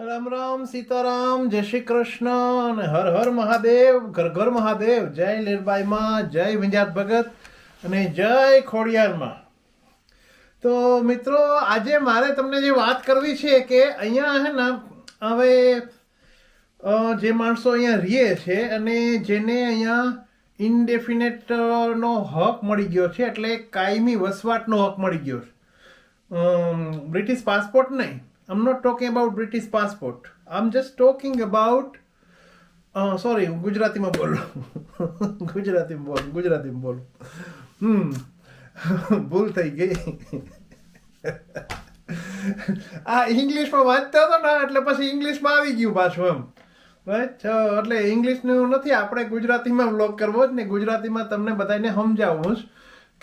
રામ રામ સીતારામ, જય શ્રી કૃષ્ણ અને હર હર મહાદેવ, ઘર ઘર મહાદેવ. જય લીરબાઈમાં જય વિંજાત ભગત અને જય ખોડિયારમાં. તો મિત્રો, આજે મારે તમને જે વાત કરવી છે કે અહીંયા હે ને, હવે જે માણસો અહીંયા રહે છે અને જેને અહીંયા ઇનડેફિનેટનો હક મળી ગયો છે, એટલે કાયમી વસવાટનો હક મળી ગયો છે. બ્રિટિશ પાસપોર્ટ નહીં. આમ not talking about British passport આમ જસ્ટ ટોકિંગ અબાઉટ સોરી હું ગુજરાતીમાં બોલું ગુજરાતીમાં બોલું ગુજરાતીમાં બોલો હમ ભૂલ થઈ ગઈ આ ઇંગ્લિશમાં વાંચતો હતો ને, એટલે પછી ઇંગ્લિશમાં આવી ગયું પાછું એમ. રાઈટ એટલે ઇંગ્લિશનું નથી, આપણે ગુજરાતીમાં વ્લોગ કરવો જ ને. ગુજરાતીમાં તમને બધાને સમજાવું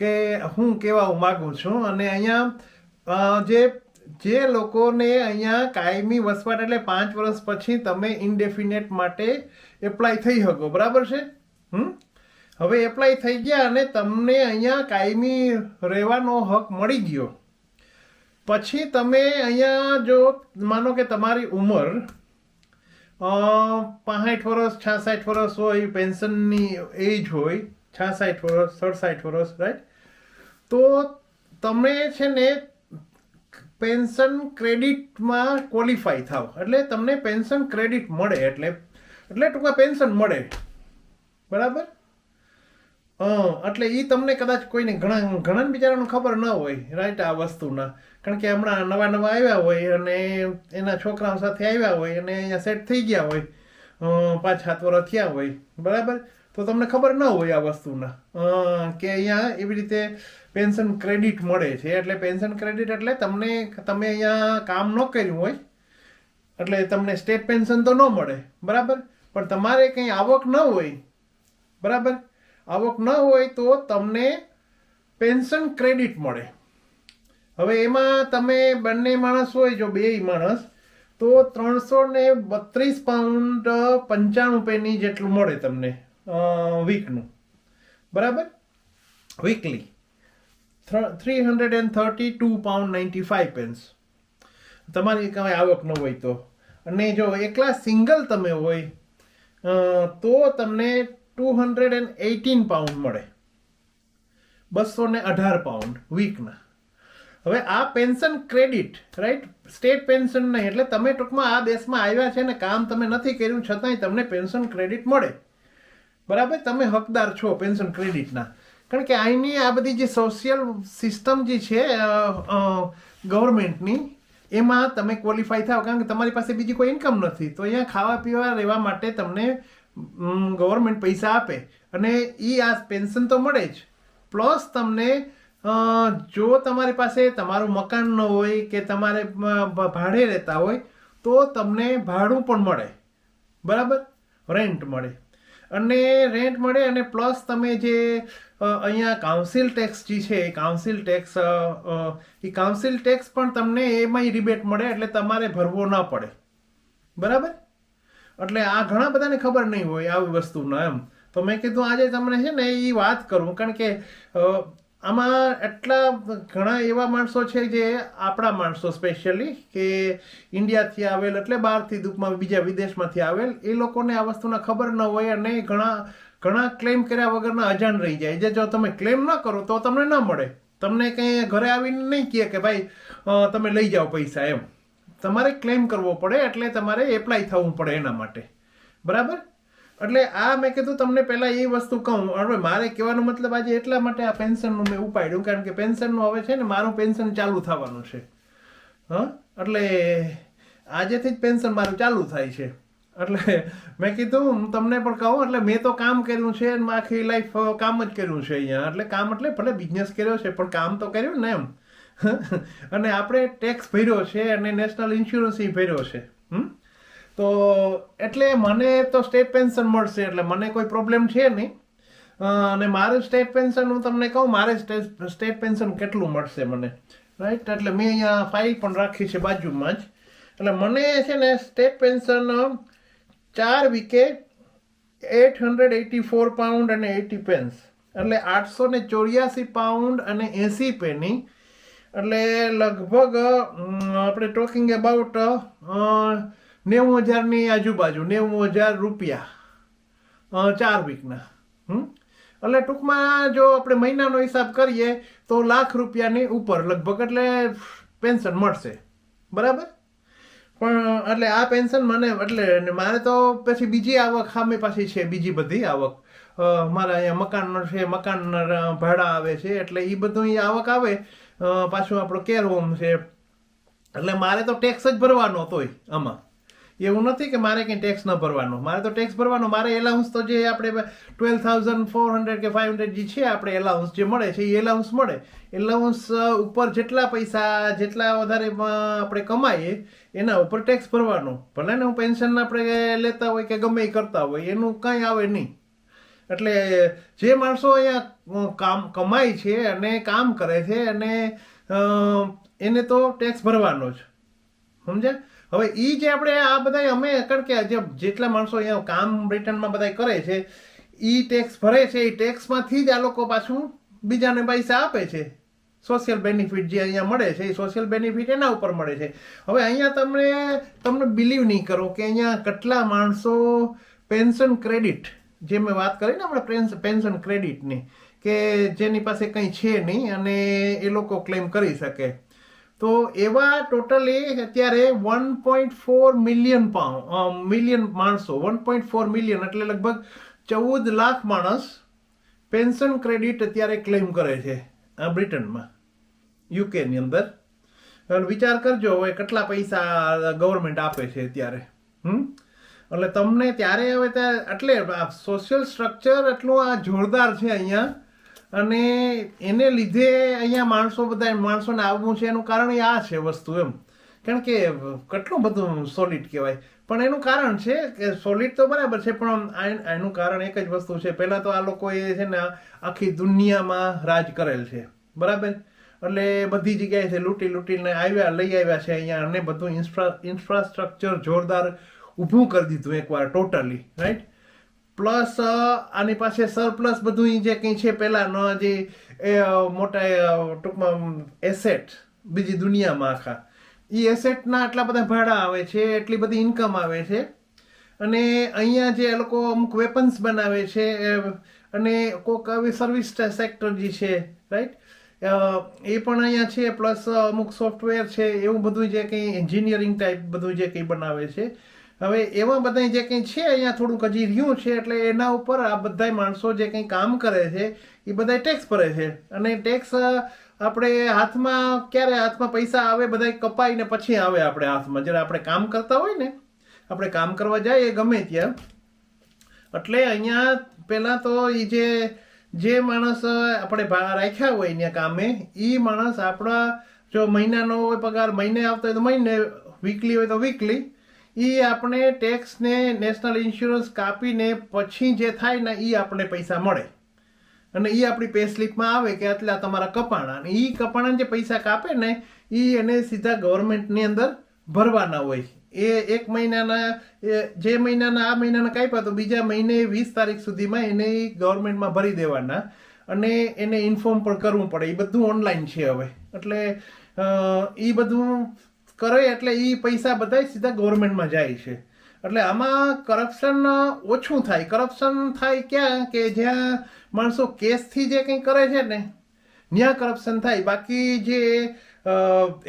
કે હું કહેવા માગું છું. અને અહીંયા જે જે લોકોને અહીંયા કાયમી વસવાટ એટલે પાંચ વર્ષ પછી તમે ઇનડેફિનેટ માટે એપ્લાય થઈ શકો, બરાબર છે? હમ? હવે એપ્લાય થઈ ગયા અને તમને અહીંયા કાયમી રહેવાનો હક મળી ગયો. પછી તમે અહીંયા જો માનો કે તમારી ઉંમર પાંસઠ વર્ષ, છાસઠ વર્ષ હોય, પેન્શનની એજ હોય, છાસઠ વર્ષ, સડસઠ વર્ષ રાઈટ તો તમે છે ને પેન્શન ક્રેડિટમાં ક્વોલિફાય થાવ. એટલે તમને પેન્શન ક્રેડિટ મળે એટલે. એટલે ટૂંકમાં પેન્શન મળે. બરાબર? હં, એટલે એ તમને કદાચ કોઈને ઘણા ઘણા બિચારાનું ખબર ન હોય રાઈટ આ વસ્તુના. કારણ કે હમણાં નવા નવા આવ્યા હોય અને એના છોકરાઓ સાથે આવ્યા હોય અને અહીંયા સેટ થઈ ગયા હોય. પાંચ સાત વર્ષ થયા હોય. બરાબર? તો તમને ખબર ન હોય આ વસ્તુના. કે અહીંયા એવી રીતે પેન્શન ક્રેડિટ મળે છે. એટલે પેન્શન ક્રેડિટ એટલે તમને, તમે અહીંયા કામ ન કર્યું હોય, એટલે તમને સ્ટેટ પેન્શન તો ન મળે. બરાબર? પણ તમારે કંઈ આવક ન હોય, બરાબર? આવક ન હોય તો તમને પેન્શન ક્રેડિટ મળે. હવે એમાં તમે બંને માણસ હોય, જો બે માણસ, તો ત્રણસો ને બત્રીસ પાઉન્ડ પંચાણું રૂપિયાની જેટલું મળે તમને. વીકનું બરાબર? Weekly three hundred and thirty two pound ninety five pence તમારી કાંઈ આવક ન હોય તો. અને જો એકલા સિંગલ તમે હોય તો તમને two hundred and eighteen pound મળે. બસો ને અઢાર પાઉન્ડ વીકના હવે આ pension credit right state pension નહીં એટલે તમે ટૂંકમાં આ દેશમાં આવ્યા છે ને કામ તમે નથી કર્યું, છતાંય તમને પેન્શન ક્રેડિટ મળે. બરાબર? તમે હકદાર છો પેન્શન ક્રેડિટના. કારણ કે અહીંની આ બધી જે સોશિયલ સિસ્ટમ જે છે ગવર્મેન્ટની એમાં તમે ક્વોલિફાય થાવ કારણ કે તમારી પાસે બીજી કોઈ ઇન્કમ નથી. તો અહીંયા ખાવા પીવા રહેવા માટે તમને ગવર્મેન્ટ પૈસા આપે. અને એ આ પેન્શન તો મળે જ. પ્લસ તમને જો તમારી પાસે તમારું મકાન ન હોય કે તમારે ભાડે રહેતા હોય, તો તમને ભાડું પણ મળે. બરાબર? રેન્ટ મળે. અને રેન્ટ મળે અને પ્લસ તમે જે અહીંયા કાઉન્સિલ ટેક્સ જે છે, એ કાઉન્સિલ ટેક્સ એ કાઉન્સિલ ટેક્સ પણ તમને એમાંય રિબેટ મળે એટલે તમારે ભરવો ન પડે. બરાબર? એટલે આ ઘણા બધાને ખબર નહીં હોય આવી વસ્તુના એમ. તો મેં કીધું આજે તમને છે ને એ વાત કરું, કારણ કે આમાં એટલા ઘણા એવા માણસો છે જે આપણા માણસો સ્પેશિયલી કે ઇન્ડિયાથી આવેલ એટલે બહારથી દુઃખમાં બીજા વિદેશમાંથી આવેલ, એ લોકોને આ વસ્તુના ખબર ન હોય અને ઘણા ઘણા ક્લેમ કર્યા વગરના અજાણ રહી જાય. જે જો તમે ક્લેમ ન કરો તો તમને ન મળે. તમને કંઈ ઘરે આવીને નહીં કહે કે ભાઈ તમે લઈ જાઓ પૈસા એમ. તમારે ક્લેમ કરવો પડે એટલે તમારે એપ્લાય થવું પડે એના માટે. બરાબર? એટલે આ મેં કીધું તમને પહેલા એ વસ્તુ કહું. હવે મારે કહેવાનો મતલબ આજે એટલા માટે આ પેન્શનનું મેં ઉપાડ્યું, કારણ કે પેન્શનનું હવે છે ને મારું પેન્શન ચાલુ થવાનું છે. હા? એટલે આજેથી જ પેન્શન મારું ચાલુ થાય છે. એટલે મેં કીધું, હું તમને પણ કહું, એટલે મેં તો કામ કર્યું છે અને આખી લાઈફ કામ જ કર્યું છે અહીંયા. એટલે કામ એટલે ભલે બિઝનેસ કર્યો છે, પણ કામ તો કર્યું ને એમ. અને આપણે ટેક્સ ભર્યો છે અને નેશનલ ઇન્સ્યોરન્સ ભર્યો છે. હમ? તો એટલે મને તો સ્ટેટ પેન્શન મળશે, એટલે મને કોઈ પ્રોબ્લેમ છે નહીં. અને મારું સ્ટેટ પેન્શન હું તમને કહું, મારે સ્ટેટ પેન્શન કેટલું મળશે મને? રાઈટ એટલે મેં અહીંયા ફાઇલ પણ રાખી છે બાજુમાં જ. એટલે મને છે ને સ્ટેટ પેન્શન ચાર VK eight hundred eighty four pound અને એટી પેન્સ એટલે આઠસો ને ચોર્યાસી પાઉન્ડ અને એંસી પેની એટલે લગભગ આપણે ટોકિંગ અબાઉટ નેવું હજારની આજુબાજુ, નેવું હજાર રૂપિયા. ચાર વીકના હમ? એટલે ટૂંકમાં જો આપણે મહિનાનો હિસાબ કરીએ તો લાખ રૂપિયાની ઉપર લગભગ એટલે પેન્શન મળશે. બરાબર? પણ એટલે આ પેન્શન મને એટલે મારે તો પછી બીજી આવક સામે પાછી છે, બીજી બધી આવક. મારા અહીંયા મકાનનો છે, મકાન ભાડા આવે છે, એટલે એ બધું આવક આવે. પાછું આપણો કેર હોમ છે. એટલે મારે તો ટેક્સ જ ભરવાનો તોય આમાં. એવું નથી કે મારે કંઈ ટેક્સ ન ભરવાનો. મારે તો ટેક્સ ભરવાનો. મારે એલાઉન્સ તો જે આપણે ટ્વેલ્વ થાઉઝન્ડ ફોર હંડ્રેડ કે ફાઇવ હંડ્રેડ જે છે આપણે એલાઉન્સ જે મળે છે, એ એલાઉન્સ મળે. એલાઉન્સ ઉપર જેટલા પૈસા, જેટલા વધારે આપણે કમાઈએ, એના ઉપર ટેક્સ ભરવાનો. ભલે ને હું પેન્શન આપણે લેતા હોય કે ગમે એ કરતા હોય, એનું કાંઈ આવે નહીં. એટલે જે માણસો અહીંયા કામ, કમાય છે અને કામ કરે છે અને એને તો ટેક્સ ભરવાનો જ. સમજ્યા? હવે એ જે આપણે આ બધા અમે, કારણ કે જે જેટલા માણસો અહીંયા કામ બ્રિટનમાં બધા કરે છે એ ટેક્સ ભરે છે એ ટેક્સમાંથી જ આ લોકો પાછું બીજાને પૈસા આપે છે. સોશિયલ બેનિફિટ જે અહીંયા મળે છે એ સોશિયલ બેનિફિટ એના ઉપર મળે છે. હવે અહીંયા તમને તમને બિલીવ નહીં કરો કે અહીંયા કેટલા માણસો પેન્શન ક્રેડિટ જે મેં વાત કરી ને આપણે પેન્શન ક્રેડિટની કે જેની પાસે કંઈ છે નહીં અને એ લોકો ક્લેમ કરી શકે. તો એવા ટોટલી અત્યારે one point four million pound million માણસો વન પોઈન્ટ ફોર મિલિયન એટલે લગભગ ચૌદ લાખ માણસ પેન્શન ક્રેડિટ અત્યારે ક્લેમ કરે છે આ બ્રિટનમાં, યુકેની અંદર. વિચાર કરજો, હવે કેટલા પૈસા ગવર્મેન્ટ આપે છે અત્યારે, હમ? એટલે તમને ત્યારે હવે ત્યાં એટલે સોશિયલ સ્ટ્રક્ચર એટલું આ જોરદાર છે અહીંયા. અને એને લીધે અહીંયા માણસો બધા માણસોને આવવું છે, એનું કારણ એ આ છે વસ્તુ એમ. કારણ કે કેટલું બધું સોલિડ કહેવાય. પણ એનું કારણ છે કે સોલિડ તો બરાબર છે, પણ એનું કારણ એક જ વસ્તુ છે. પહેલાં તો આ લોકોએ છે ને આખી દુનિયામાં રાજ કરેલ છે. બરાબર? એટલે બધી જગ્યાએથી લૂંટી લૂંટીને આવ્યા, લઈ આવ્યા છે અહીંયા અને બધું ઇન્ફ્રા ઇન્ફ્રાસ્ટ્રક્ચર જોરદાર ઊભું કરી દીધું એકવાર ટોટલી રાઈટ પ્લસ આની પાસે સરપ્લસ બધું જે કંઈ છે પહેલાંનો જે, એ મોટા ટૂંકમાં એસેટ બીજી દુનિયામાં આખા. એ એસેટના આટલા બધા ભાડા આવે છે, એટલી બધી ઇન્કમ આવે છે. અને અહીંયા જે એ લોકો અમુક વેપન્સ બનાવે છે અને કોઈક આવી સર્વિસ સેક્ટર જે છે રાઈટ એ પણ અહીંયા છે, પ્લસ અમુક સોફ્ટવેર છે, એવું બધું જે કંઈ એન્જિનિયરિંગ ટાઈપ બધું જે કંઈ બનાવે છે. હવે એવા બધા જે કંઈ છે અહીંયા થોડુંક હજી રહ્યું છે એટલે એના ઉપર આ બધા માણસો જે કંઈ કામ કરે છે, એ બધા ટેક્સ ભરે છે. અને ટેક્સ આપણે હાથમાં, ક્યારે હાથમાં પૈસા આવે બધા કપાઈને પછી આવે આપણે હાથમાં. જ્યારે આપણે કામ કરતા હોય ને, આપણે કામ કરવા જઈએ ગમે ત્યાં. એટલે અહીંયા પહેલાં તો એ જે જે માણસ આપણે રાખ્યા હોય અહીંયા કામે એ માણસ આપણા જો મહિનાનો હોય પગાર મહિને આવતો હોય તો મહિને વીકલી હોય તો વીકલી એ આપણે ટેક્સને નેશનલ ઇન્સ્યોરન્સ કાપીને પછી જે થાય ને એ આપણે પૈસા મળે. અને એ આપણી પે સ્લિપમાં આવે કે આટલા તમારા કપાણા. અને એ કપાણા જે પૈસા કાપે ને એ એને સીધા ગવર્મેન્ટની અંદર ભરવાના હોય. એ એક મહિનાના જે મહિનાના, આ મહિનાના કાપ્યા તો બીજા મહિને વીસ તારીખ સુધીમાં એને ગવર્મેન્ટમાં ભરી દેવાના. અને એને ઇન્ફોર્મ પણ કરવું પડે. એ બધું ઓનલાઈન છે હવે. એટલે એ બધું કરે એટલે એ પૈસા બધા સીધા ગવર્મેન્ટમાં જાય છે. એટલે આમાં કરપ્શન ઓછું થાય. કરપ્શન થાય ક્યાં? કે જ્યાં માણસો કેસથી જે કંઈ કરે છે ને, ત્યાં કરપ્શન થાય. બાકી જે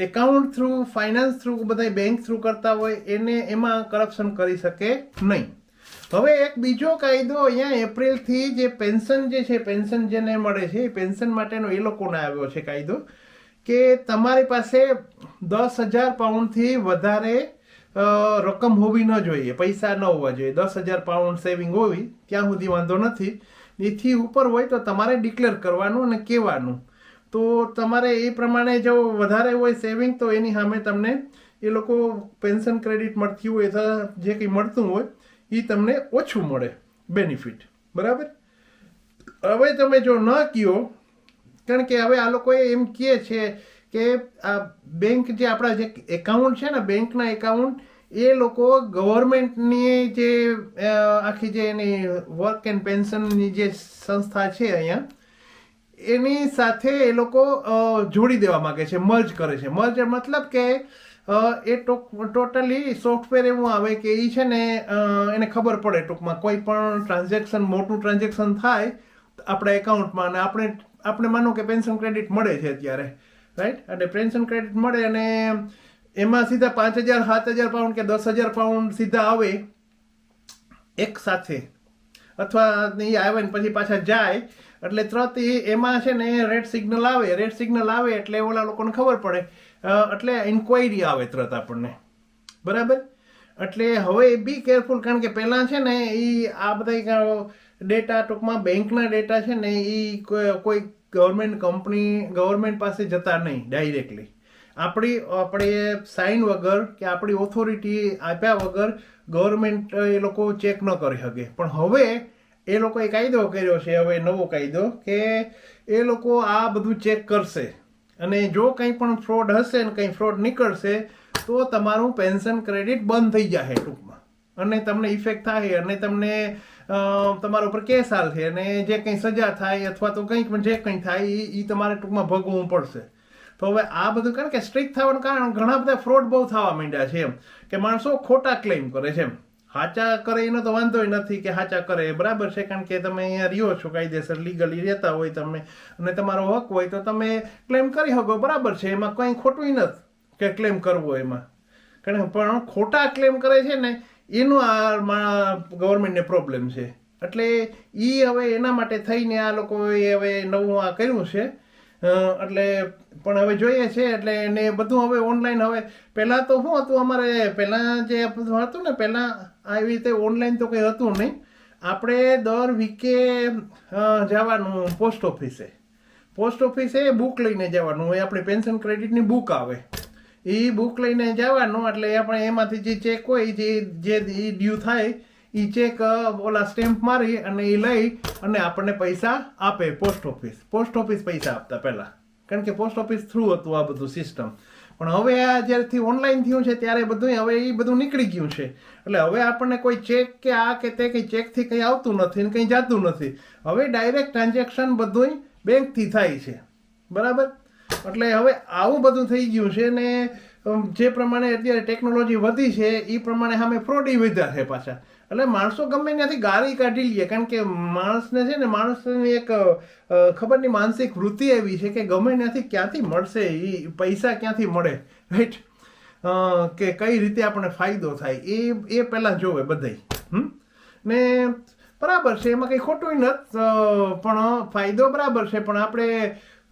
એકાઉન્ટ થ્રુ ફાઇનાન્સ થ્રુ બધા બેંક થ્રુ કરતા હોય, એને એમાં કરપ્શન કરી શકે નહીં. હવે એક બીજો કાયદો અહીંયા એપ્રિલથી જે પેન્શન જે છે પેન્શન જેને મળે છે, એ પેન્શન માટેનો એ લોકોને આવ્યો છે કાયદો. કે તમારી પાસે દસ હજાર પાઉન્ડથી વધારે રકમ હોવી ન જોઈએ, પૈસા ન હોવા જોઈએ. દસ હજાર પાઉન્ડ સેવિંગ હોવી ત્યાં સુધી વાંધો નથી. એથી ઉપર હોય તો તમારે ડિક્લેર કરવાનું અને કહેવાનું. તો તમારે એ પ્રમાણે જો વધારે હોય સેવિંગ, તો એની સામે તમને એ લોકો પેન્શન ક્રેડિટ મળતી હોય, અથવા જે કંઈ મળતું હોય એ તમને ઓછું મળે, બેનિફિટ. બરાબર? હવે તમે જો ન કયો કારણ કે હવે આ લોકોએ એમ કહે છે કે આ બેંક જે આપણા જે એકાઉન્ટ છે ને, બેંકના એકાઉન્ટ એ લોકો ગવર્મેન્ટની જે આખી જે એની વર્ક એન્ડ પેન્શનની જે સંસ્થા છે અહીંયા, એની સાથે એ લોકો જોડી દેવા માંગે છે મર્જ કરે છે. મર્જ મતલબ કે એ ટોટલી સોફ્ટવેર એવું આવે કે એ છે ને એને ખબર પડે ટૂંકમાં. કોઈ પણ ટ્રાન્ઝેક્શન મોટું ટ્રાન્ઝેક્શન થાય આપણા એકાઉન્ટમાં અને આપણે આપણે માનો કે પેન્શન ક્રેડિટ મળે છે અત્યારે રાઈટ અને પેન્શન ક્રેડિટ મળે અને એમાં સીધા પાંચ હજાર, સાત હજાર પાઉન્ડ કે દસ હજાર પાઉન્ડ સીધા આવે એક સાથે. અથવા એ આવે ને પછી પાછા જાય. એટલે તરત એ એમાં છે ને રેડ સિગ્નલ આવે. રેડ સિગ્નલ આવે એટલે ઓલા લોકોને ખબર પડે. એટલે ઇન્ક્વાયરી આવે તરત આપણને. બરાબર? એટલે હવે બી કેરફુલ કારણ કે પહેલાં છે ને એ આ બધા ડેટા ટૂંકમાં બેંકના ડેટા છે ને એ કોઈ ગવર્મેન્ટ કંપની, ગવર્મેન્ટ પાસે જતા નહીં ડાયરેક્ટલી આપણી, આપણે સાઇન વગર કે આપણી ઓથોરિટી આપ્યા વગર ગવર્મેન્ટ એ લોકો ચેક ન કરી શકે. પણ હવે એ લોકોએ કાયદો કર્યો છે, હવે નવો કાયદો, કે એ લોકો આ બધું ચેક કરશે. અને જો કંઈ પણ ફ્રોડ હશે ને કંઈ ફ્રોડ નીકળશે, તો તમારું પેન્શન ક્રેડિટ બંધ થઈ જશે ટૂંકમાં. અને તમને ઇફેક્ટ થાય અને તમને તમારા ઉપર કેસ હાલશે અને જે કંઈ સજા થાય અથવા તો કંઈક પણ જે કંઈ થાય એ તમારે ટૂંકમાં ભોગવવું પડશે. તો હવે આ બધું કારણ કે સ્ટ્રિક્ટ થવાનું કારણ ઘણા બધા ફ્રોડ બહુ થવા માંડ્યા છે એમ. કે માણસો ખોટા ક્લેમ કરે છે એમ. હાચા કરે એનો તો વાંધો નથી કે હાચા કરે બરાબર છે કારણ કે તમે અહીંયા રહ્યો છો કાયદેસર લીગલી રહેતા હોય તમે અને તમારો હક હોય તો તમે ક્લેમ કરી શકો, બરાબર છે, એમાં કંઈ ખોટું નથી કે ક્લેમ કરવો એમાં. કારણ પણ ખોટા ક્લેમ કરે છે ને એનો આ ગવર્મેન્ટને પ્રોબ્લેમ છે. એટલે એ હવે એના માટે થઈને આ લોકોએ હવે નવું આ કર્યું છે. એટલે પણ હવે જોઈએ છે, એટલે એને બધું હવે ઓનલાઈન હવે પહેલાં તો શું હતું અમારે પહેલાં જે બધું હતું ને, પહેલાં આવી રીતે ઓનલાઈન તો કંઈ હતું નહીં. આપણે દર વીકે જવાનું પોસ્ટ ઓફિસે પોસ્ટ ઓફિસે બુક લઈને જવાનું. એ આપણી પેન્શન ક્રેડિટની બુક આવે. એ બુક લઈને જવાનું એટલે આપણે એમાંથી જે ચેક હોય જે જે ડ્યુ થાય એ ચેક ઓલા સ્ટેમ્પ મારી અને એ લઈ અને આપણને પૈસા આપે પોસ્ટ ઓફિસ પોસ્ટ ઓફિસ પૈસા આપતા પહેલાં. કારણ કે પોસ્ટ ઓફિસ થ્રુ હતું આ બધું સિસ્ટમ પણ હવે આ જ્યારથી ઓનલાઈન થયું છે ત્યારે બધું હવે એ બધું નીકળી ગયું છે. એટલે હવે આપણને કોઈ ચેક કે આ કે તે કંઈ ચેકથી કંઈ આવતું નથી ને કંઈ જાતું નથી. હવે ડાયરેક્ટ ટ્રાન્ઝેક્શન બધું બેંકથી થાય છે. બરાબર? એટલે હવે આવું બધું થઈ ગયું છે ને જે પ્રમાણે અત્યારે ટેકનોલોજી વધી છે એ પ્રમાણે સામે ફ્રોડી વધ્યા છે પાછા. એટલે માણસો ગમે ત્યાંથી ગાળી કાઢી લઈએ કારણ કે માણસને છે ને, માણસની એક ખબરની માનસિક વૃત્તિ એવી છે કે ગમે ત્યાંથી ક્યાંથી મળશે એ પૈસા ક્યાંથી મળે રાઈટ કે કઈ રીતે આપણને ફાયદો થાય, એ એ પહેલાં જોવે બધાય ને બરાબર છે, એમાં કંઈ ખોટું નથી પણ ફાયદો બરાબર છે, પણ આપણે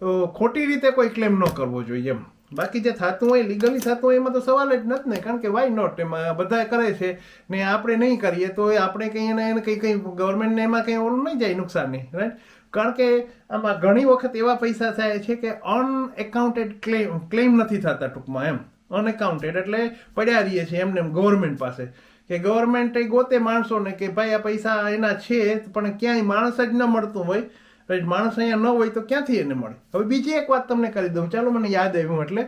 ખોટી રીતે કોઈ ક્લેમ ન કરવો જોઈએ એમ. બાકી જે થતું હોય લીગલી થતું હોય, એમાં તો સવાલ જ નથી ને, કારણ કે વાય નોટ એમાં બધા કરે છે ને આપણે નહીં કરીએ તો આપણે કંઈ એને એને કંઈ કંઈ ગવર્મેન્ટને એમાં કંઈ ઓલું નહીં જાય નુકસાન નહીં રાઈટ કારણ કે આમાં ઘણી વખત એવા પૈસા થાય છે કે અનએકાઉન્ટેડ ક્લેમ ક્લેમ નથી થતા ટૂંકમાં એમ. અનએકાઉન્ટેડ એટલે પડ્યા રહીએ છીએ એમને એમ ગવર્મેન્ટ પાસે. કે ગવર્મેન્ટ ગોતે માણસોને કે ભાઈ આ પૈસા એના છે, પણ ક્યાંય માણસ જ ન મળતું હોય? માણસ અહીંયા ન હોય તો ક્યાંથી એને મળે? હવે બીજી એક વાત તમને કરી દઉં. ચાલો, મને યાદ આવ્યું એટલે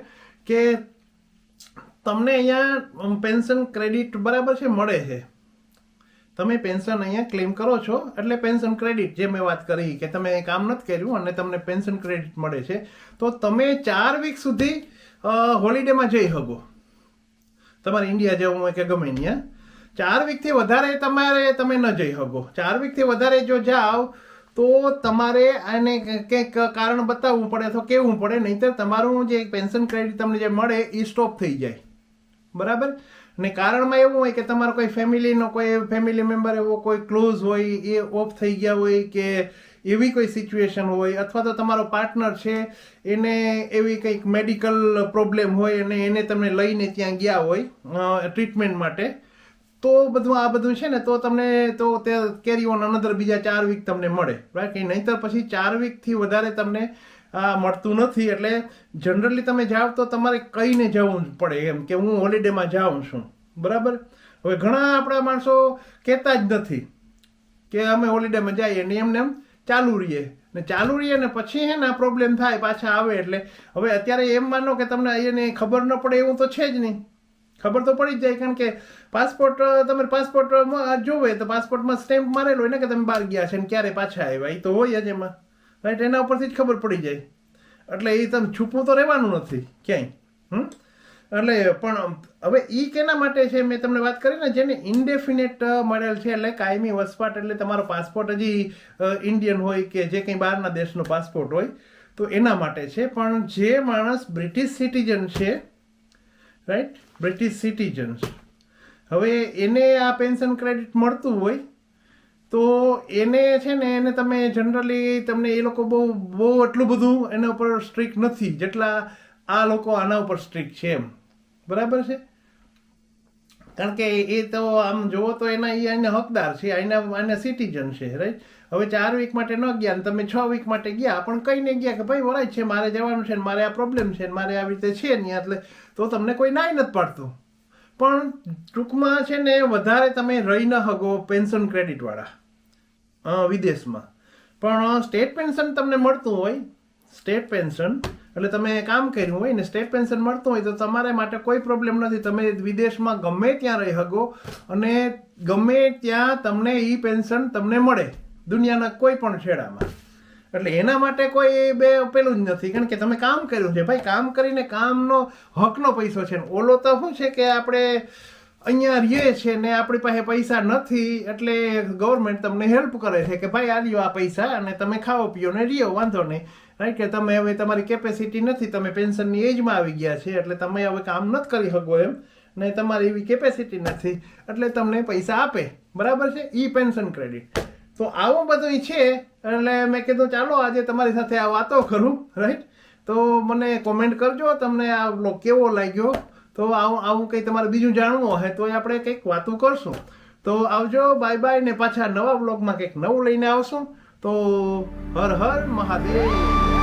કે તમને અહીંયા પેન્શન ક્રેડિટ બરાબર છે, મળે છે. તમે પેન્શન અહીંયા ક્લેમ કરો છો, એટલે પેન્શન ક્રેડિટ જે મેં વાત કરી કે તમે કામ નથી કર્યું અને તમને પેન્શન ક્રેડિટ મળે છે, તો તમે ચાર વીક સુધી હોલિડેમાં જઈ શકો. તમારે ઇન્ડિયા જવું હોય કે ગમે ત્યાં. ચાર વીકથી વધારે તમારે, તમે ન જઈ શકો. ચાર વીકથી વધારે જો જાઓ તો તમારે આને કંઈક કારણ બતાવવું પડે અથવા કેવું પડે, નહીંતર તમારું જે પેન્શન ક્રેડિટ તમને જે મળે એ સ્ટોપ થઈ જાય. બરાબર? ને કારણમાં એવું હોય કે તમારો કોઈ ફેમિલીનો કોઈ ફેમિલી મેમ્બર એવો કોઈ ક્લોઝ હોય, એ ઓફ થઈ ગયા હોય કે એવી કોઈ સિચ્યુએશન હોય અથવા તો તમારો પાર્ટનર છે, એને એવી કંઈક મેડિકલ પ્રોબ્લેમ હોય અને એને તમે લઈને ત્યાં ગયા હોય ટ્રીટમેન્ટ માટે તો બધું, આ બધું છે ને, તો તમને, તો તે કેરી ઓન અનધર બીજા ચાર વીક તમને મળે. રાઈટ કે નહીંતર પછી ચાર વીકથી વધારે તમને મળતું નથી. એટલે જનરલી તમે જાઓ તો તમારે કહીને જવું પડે એમ, કે હું હોલિડેમાં જાઉં છું. બરાબર? હવે ઘણા આપણા માણસો કહેતા જ નથી કે અમે હોલિડેમાં જઈએ ને એમને એમ ચાલુ રહીએ. ને ચાલુ રહીએ ને પછી હે ને પ્રોબ્લેમ થાય, પાછા આવે. એટલે હવે અત્યારે એમ માનો કે તમને એને ખબર ન પડે એવું તો છે જ નહીં. ખબર તો પડી જ જાય, કારણ કે પાસપોર્ટ તમે પાસપોર્ટમાં જોવે તો પાસપોર્ટમાં સ્ટેમ્પ મારેલો હોય ને કે તમે બહાર ગયા છે ને ક્યારે પાછા આવ્યા એ તો હોય જ એમાં. રાઈટ એના ઉપરથી જ ખબર પડી જાય. એટલે એ તમે છૂપું તો રહેવાનું નથી, ક્યાંય. એટલે પણ હવે એ કેના માટે છે, મેં તમને વાત કરી ને, જેને ઇન્ડેફિનેટ મળેલ છે, એટલે કાયમી વસવાટ, એટલે તમારો પાસપોર્ટ હજી ઇન્ડિયન હોય કે જે કંઈ બહારના દેશનો પાસપોર્ટ હોય, તો એના માટે છે. પણ જે માણસ બ્રિટિશ સિટીઝન છે રાઈટ બ્રિટિશ સિટીઝન્સ હવે એને આ પેન્શન ક્રેડિટ મળતું હોય, તો એને છે ને એને તમે જનરલી તમને એ લોકો બહુ બહુ એટલું બધું એના ઉપર સ્ટ્રિક્ટ નથી, જેટલા આ લોકો આના ઉપર સ્ટ્રિક છે એમ. બરાબર છે? કારણ કે એ તો આમ જુઓ તો એના, એ એને હકદાર છે એના એને સિટીઝન છે રાઈટ હવે ચાર વીક માટે ન ગયા ને તમે છ વીક માટે ગયા, પણ કહીને ગયા કે ભાઈ વરાય છે, મારે જવાનું છે ને મારે આ પ્રોબ્લેમ છે મારે આવી રીતે છે નહીં એટલે તો તમને કોઈ નાઈ નથી પાડતું. પણ ટૂંકમાં છે ને, વધારે તમે રહી ન હગો પેન્શન ક્રેડિટવાળા વિદેશમાં. પણ સ્ટેટ પેન્શન તમને મળતું હોય સ્ટેટ પેન્શન એટલે તમે કામ કર્યું હોય ને સ્ટેટ પેન્શન મળતું હોય તો તમારા માટે કોઈ પ્રોબ્લેમ નથી. તમે વિદેશમાં ગમે ત્યાં રહી શકો અને ગમે ત્યાં તમને એ પેન્શન તમને મળે, દુનિયાના કોઈ પણ છેડામાં. એટલે એના માટે કોઈ બે પેલું જ નથી. કારણ કે તમે કામ કર્યું છે. ભાઈ, કામ કરીને કામનો હકનો પૈસો છે. ઓલો તો શું છે કે આપણે અહીંયા રહીએ છે ને આપણી પાસે પૈસા નથી, એટલે ગવર્મેન્ટ તમને હેલ્પ કરે છે કે ભાઈ, આ લ્યો આ પૈસા અને તમે ખાઓ, પીઓ ને રહ્યો વાંધો નહીં. રાઈટ કે તમે હવે તમારી કેપેસિટી નથી. તમે પેન્શનની એજમાં આવી ગયા છે, એટલે તમે હવે કામ નથી કરી શકો એમ. ને તમારી એવી કેપેસિટી નથી, એટલે તમને પૈસા આપે. બરાબર છે? ઈ પેન્શન ક્રેડિટ તો આવું બધું છે, એટલે મેં કીધું ચાલો આજે તમારી સાથે આ વાતો કરું રાઈટ તો મને કોમેન્ટ કરજો, તમને આ બ્લોગ કેવો લાગ્યો? તો આવું આવું કંઈ તમારે બીજું જાણવું હોય તો આપણે કંઈક વાતો કરશું. તો આવજો બાય બાય ને પાછા નવા બ્લોગમાં કંઈક નવું લઈને આવશું. તો હર હર મહાદેવ.